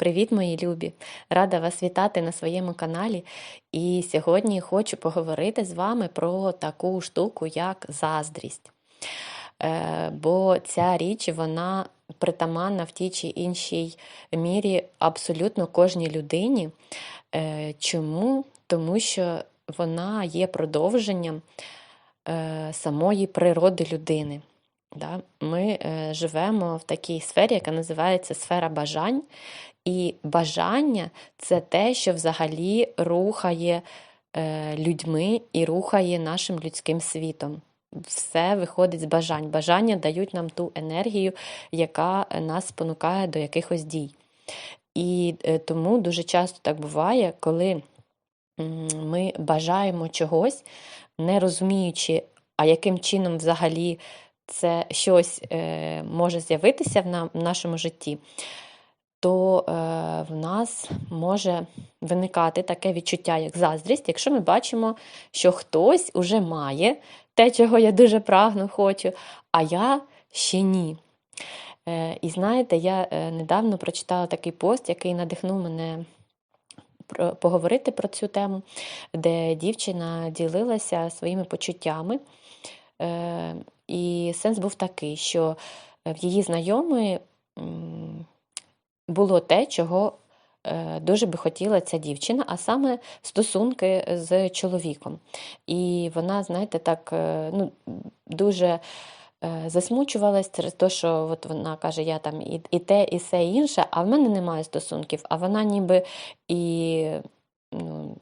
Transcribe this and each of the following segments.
Привіт, мої любі! Рада вас вітати на своєму каналі. І сьогодні хочу поговорити з вами про таку штуку, як заздрість. Е, Бо ця річ вона притаманна в тій чи іншій мірі абсолютно кожній людині. Е, Чому? Тому що вона є продовженням е, самої природи людини. Да? Ми е, живемо в такій сфері, яка називається сфера бажань. І бажання це те, що взагалі рухає е, людьми і рухає нашим людським світом. Все виходить з бажань. Бажання дають нам ту енергію, яка нас спонукає до якихось дій. І е, тому дуже часто так буває, коли ми бажаємо чогось, не розуміючи, а яким чином взагалі це щось е, може з'явитися в, нам, в нашому житті, то е, в нас може виникати таке відчуття, як заздрість, якщо ми бачимо, що хтось уже має те, чого я дуже прагну, хочу, а я ще ні. Е, і знаєте, я е, недавно прочитала такий пост, який надихнув мене поговорити про цю тему, де дівчина ділилася своїми почуттями. Е, І сенс був такий, що в її знайомої було те, чого е, дуже би хотіла ця дівчина, а саме стосунки з чоловіком. І вона, знаєте, так е, ну, дуже е, засмучувалась через те, що от вона каже, я там і, і те, і все інше, а в мене немає стосунків, а вона ніби і.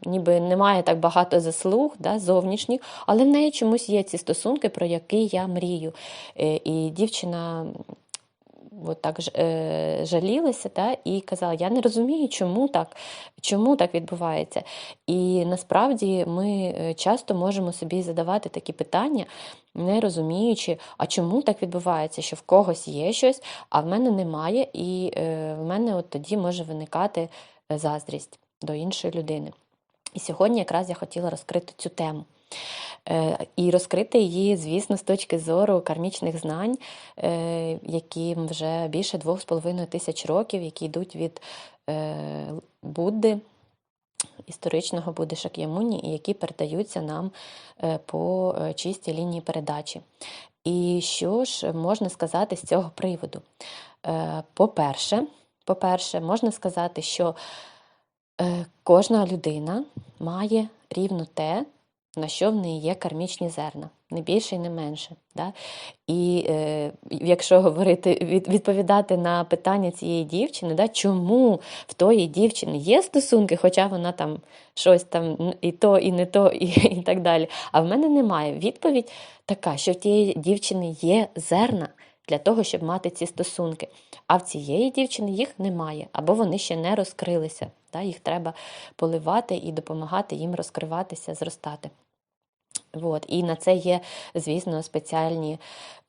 Ніби немає так багато заслуг да, зовнішніх, але в неї чомусь є ці стосунки, про які я мрію. Е, І дівчина от так е, жалілася та, і казала: Я не розумію, чому так, чому так відбувається. І насправді ми е, часто можемо собі задавати такі питання, не розуміючи, а чому так відбувається, що в когось є щось, а в мене немає, і в мене от тоді може виникати заздрість до іншої людини. І сьогодні якраз я хотіла розкрити цю тему. Е, І розкрити її, звісно, з точки зору кармічних знань, е, які вже більше двох з половиною тисяч років, які йдуть від е, Будди, історичного Будди Шак'ямуні, і які передаються нам по чистій лінії передачі. І що ж можна сказати з цього приводу? По-перше, по-перше, можна сказати, що кожна людина має рівно те, на що в неї є кармічні зерна, не більше і не менше. Да? І е, якщо говорити, від, відповідати на питання цієї дівчини, да, чому в тої дівчини є стосунки, хоча вона там щось там і то, і не то, і, і так далі. А в мене немає. Відповідь така, що в тієї дівчини є зерна для того, щоб мати ці стосунки. А в цієї дівчини їх немає, або вони ще не розкрилися. Та Їх треба поливати і допомагати їм розкриватися, зростати. От. І на це є, звісно, спеціальні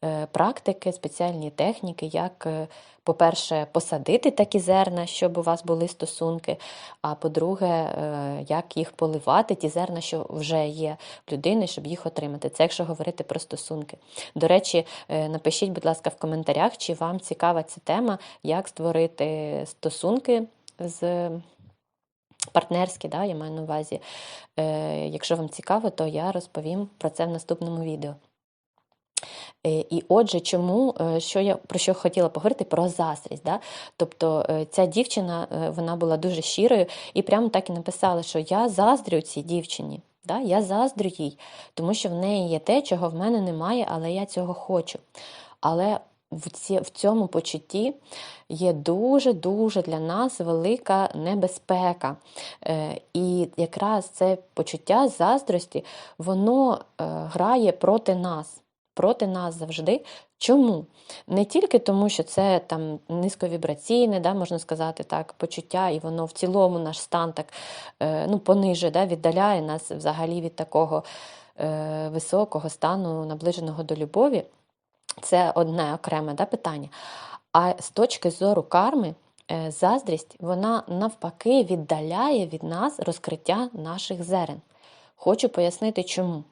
е, практики, спеціальні техніки, як, е, по-перше, посадити такі зерна, щоб у вас були стосунки. А по-друге, е, як їх поливати, ті зерна, що вже є в людини, щоб їх отримати. Це якщо говорити про стосунки. До речі, напишіть, будь ласка, в коментарях, чи вам цікава ця тема, як створити стосунки з партнерські, да, я маю на увазі. Е, якщо вам цікаво, то я розповім про це в наступному відео. Е, І отже, чому е, що я про що хотіла поговорити? Про заздрість. Да? Тобто е, ця дівчина вона була дуже щирою і прямо так і написала, що я заздрю цій дівчині. Да? Я заздрю їй, тому що в неї є те, чого в мене немає, але я цього хочу. Але в, цьому почутті є дуже-дуже для нас велика небезпека. Е, і якраз це почуття заздрості, воно е, грає проти нас. Проти нас завжди. Чому? Не тільки тому, що це там низьковібраційне, да, можна сказати так, почуття, і воно в цілому наш стан так е, ну, понижує, да, віддаляє нас взагалі від такого е, високого стану, наближеного до любові. Це одне окреме да, питання. А з точки зору карми, е, заздрість, вона навпаки віддаляє від нас розкриття наших зерен. Хочу пояснити, чому.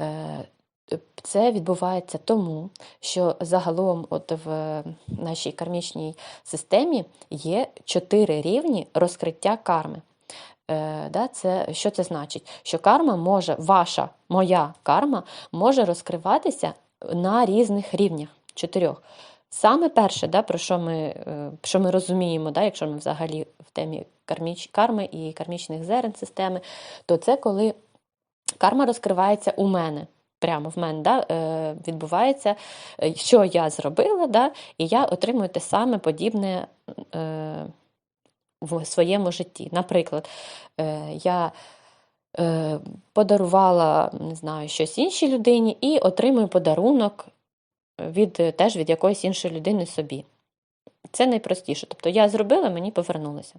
Е, Це відбувається тому, що загалом от в нашій кармічній системі є чотири рівні розкриття карми. Е, це, Що це значить? Що карма може, ваша, моя карма може розкриватися на різних рівнях чотирьох. Саме перше, да, про що ми е, що ми розуміємо, да, якщо ми взагалі в темі карміч, карми і кармічних зерен системи, то це коли карма розкривається у мене. Прямо в мене да, е, відбувається, е, що я зробила, да, і я отримую те саме подібне в своєму житті. Наприклад, я подарувала не знаю, щось іншій людині і отримую подарунок від, теж від якоїсь іншої людини собі. Це найпростіше. Тобто я зробила, мені повернулося.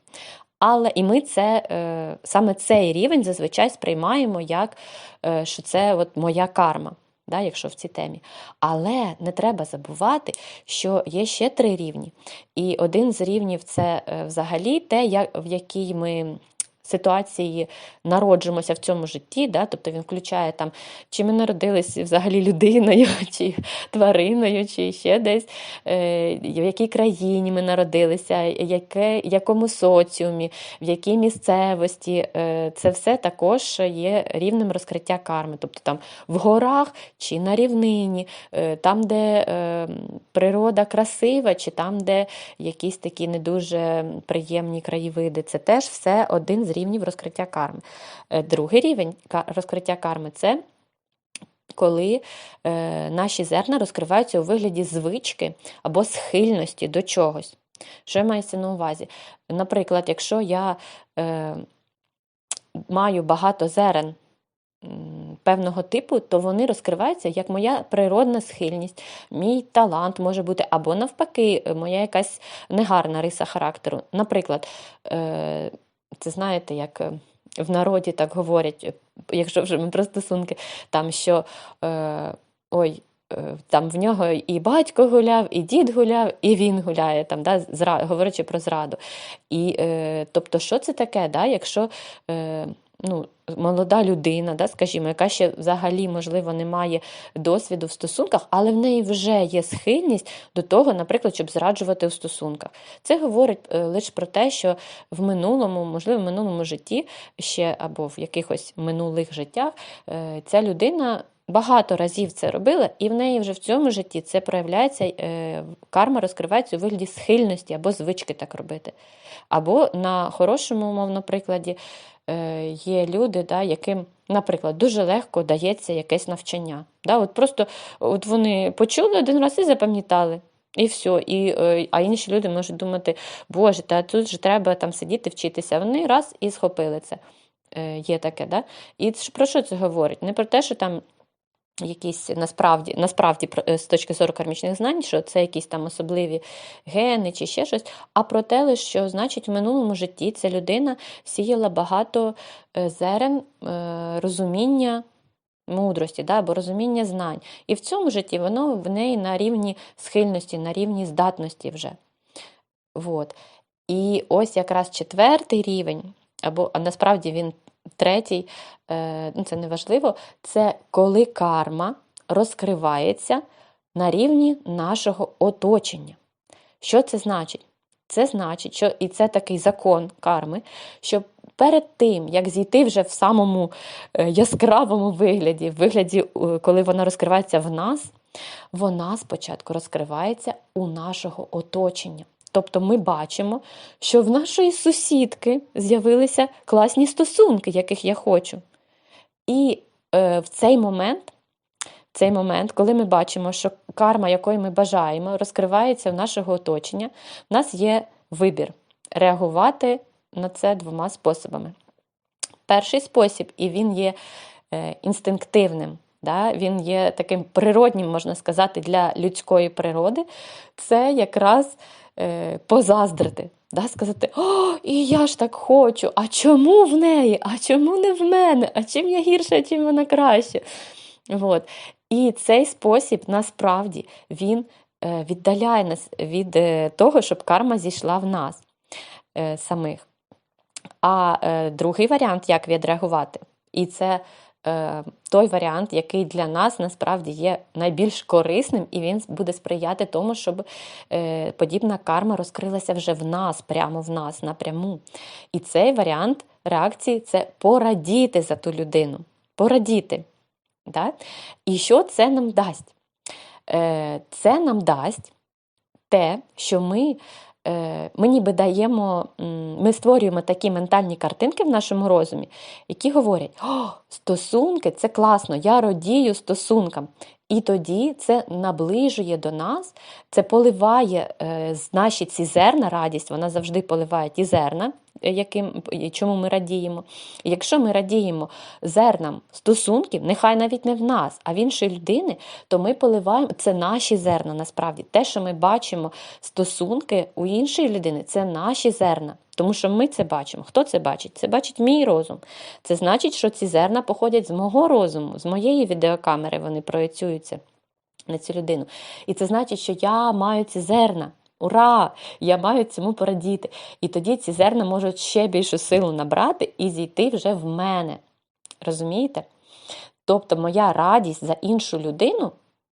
Але і ми це е, саме цей рівень зазвичай сприймаємо як е, що це от моя карма, да, якщо в цій темі. Але не треба забувати, що є ще три рівні. І один з рівнів це е, взагалі те, в якій ми ситуації народжуємося в цьому житті, да? тобто він включає там, чи ми народилися взагалі людиною, чи твариною, чи ще десь, е, в якій країні ми народилися, яке, якому соціумі, в якій місцевості. Е, це все також є рівнем розкриття карми. Тобто там в горах чи на рівнині, е, там, де природа красива, чи там, де якісь такі не дуже приємні краєвиди. Це теж все один з рівнів розкриття карми. Е, другий рівень розкриття карми це коли е, наші зерна розкриваються у вигляді звички або схильності до чогось. Що мається на увазі? Наприклад, якщо я е, маю багато зерен певного типу, то вони розкриваються як моя природна схильність, мій талант може бути, або навпаки, моя якась негарна риса характеру. Наприклад, е, це знаєте, як е, в народі так говорять, е, якщо вже ми про стосунки, там що е, ой, е, там в нього і батько гуляв, і дід гуляв, і він гуляє, там, да, зра, говорячи про зраду. І, е, Тобто, що це таке, да, якщо. Е, ну, молода людина, да, скажімо, яка ще взагалі, можливо, не має досвіду в стосунках, але в неї вже є схильність до того, наприклад, щоб зраджувати у стосунках. Це говорить е, лише про те, що в минулому, можливо, в минулому житті ще або в якихось минулих життях е, ця людина. Багато разів це робила, і в неї вже в цьому житті це проявляється, е, карма розкривається у вигляді схильності або звички так робити. Або на хорошому, умовно, прикладі, Е, є люди, да, яким, наприклад, дуже легко дається якесь навчання. Да, от Просто от вони почули один раз і запам'ятали. І все. І, е, А інші люди можуть думати, Боже, та тут же треба там сидіти, вчитися. Вони раз і схопили це. Е, є таке. Да? І про що це говорить? Не про те, що там якісь насправді насправді е, з точки зору кармічних знань, що це якісь там особливі гени чи ще щось, а про те, що значить в минулому житті ця людина сіяла багато е, зерен е, розуміння. Мудрості, да, або розуміння знань. І в цьому житті воно в неї на рівні схильності, на рівні здатності вже. От. І ось якраз четвертий рівень, або а насправді він Третій, е, ну це не важливо, це коли карма розкривається на рівні нашого оточення. Що це значить? Це значить, що і це такий закон карми, що перед тим, як зійти вже в самому е, яскравому вигляді, в вигляді, коли вона розкривається в нас, вона спочатку розкривається у нашого оточення. Тобто ми бачимо, що в нашої сусідки з'явилися класні стосунки, яких я хочу. І е, в цей момент, цей момент, коли ми бачимо, що карма, якої ми бажаємо, розкривається в нашого оточення, в нас є вибір реагувати на це двома способами. Перший спосіб, і він є е, інстинктивним. Да, Він є таким природнім, можна сказати, для людської природи. Це якраз е, позаздрити. Да, Сказати, о, і я ж так хочу, а чому в неї? А чому не в мене? А чим я гірша, а чим вона краще? От. І цей спосіб насправді він е, віддаляє нас від е, того, щоб карма зійшла в нас е, самих. А другий варіант, як відреагувати, і це той варіант, який для нас насправді є найбільш корисним, і він буде сприяти тому, щоб е, подібна карма розкрилася вже в нас, прямо в нас, напряму. І цей варіант реакції це порадіти за ту людину. Порадіти. Да? І що це нам дасть? Е, Це нам дасть те, що ми е, ми ніби даємо, ми створюємо такі ментальні картинки в нашому розумі, які говорять: О, стосунки це класно, я радію стосункам. І тоді це наближує до нас, це поливає е, наші ці зерна, радість, вона завжди поливає ті зерна, е, яким, чому ми радіємо. Якщо ми радіємо зернам стосунків, нехай навіть не в нас, а в іншої людини, то ми поливаємо це наші зерна насправді. Те, що ми бачимо, стосунки у іншої людини, це наші зерна. Тому що ми це бачимо. Хто це бачить? Це бачить мій розум. Це значить, що ці зерна походять з мого розуму, з моєї відеокамери вони проєцюються на цю людину. І це значить, що я маю ці зерна. Ура! Я маю цьому порадіти. І тоді ці зерна можуть ще більшу силу набрати і зійти вже в мене. Розумієте? Тобто, моя радість за іншу людину,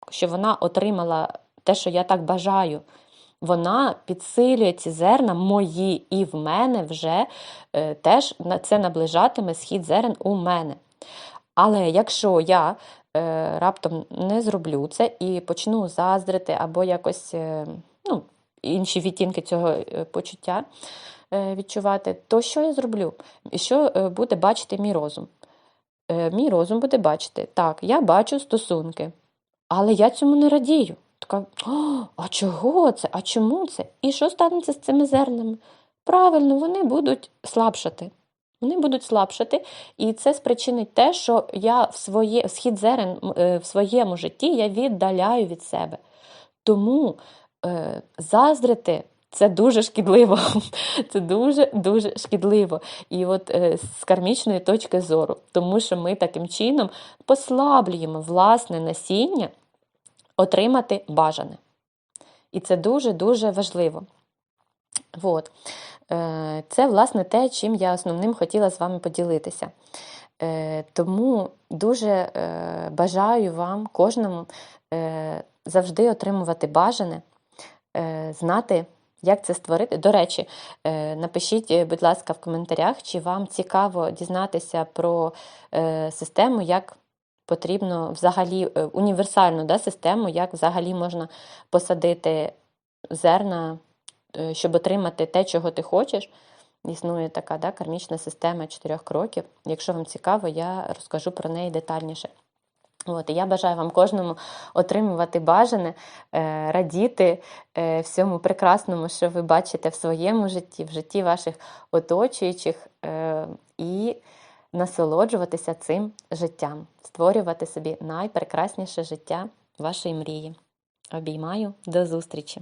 що вона отримала те, що я так бажаю, вона підсилює ці зерна мої, і в мене вже е, теж це наближатиме схід зерен у мене. Але якщо я е, раптом не зроблю це і почну заздрити або якось е, ну, інші відтінки цього е, почуття відчувати, то що я зроблю? І що буде бачити мій розум? Мій розум буде бачити, так, я бачу стосунки, але я цьому не радію. Така, «О, а чого це? А чому це? І що станеться з цими зернами? Правильно, вони будуть слабшати. Вони будуть слабшати, і це спричинить те, що я в своє схід зерен е, в своєму житті я віддаляю від себе. Тому е, заздрити це дуже шкідливо. Це дуже дуже шкідливо. І от е, з кармічної точки зору, тому що ми таким чином послаблюємо власне насіння отримати бажане. І це дуже-дуже важливо. От. Е, Це, власне, те, чим я основним хотіла з вами поділитися. Е, Тому дуже е, бажаю вам, кожному, завжди отримувати бажане, знати, як це створити. До речі, напишіть, будь ласка, в коментарях, чи вам цікаво дізнатися про систему, як потрібно взагалі е, універсальну да, систему, як взагалі можна посадити зерна, е, щоб отримати те, чого ти хочеш. Існує така да, кармічна система чотирьох кроків. Якщо вам цікаво, я розкажу про неї детальніше. От, і я бажаю вам кожному отримувати бажане, е, радіти всьому прекрасному, що ви бачите в своєму житті, в житті ваших оточуючих, і насолоджуватися цим життям, створювати собі найпрекрасніше життя вашої мрії. Обіймаю, до зустрічі!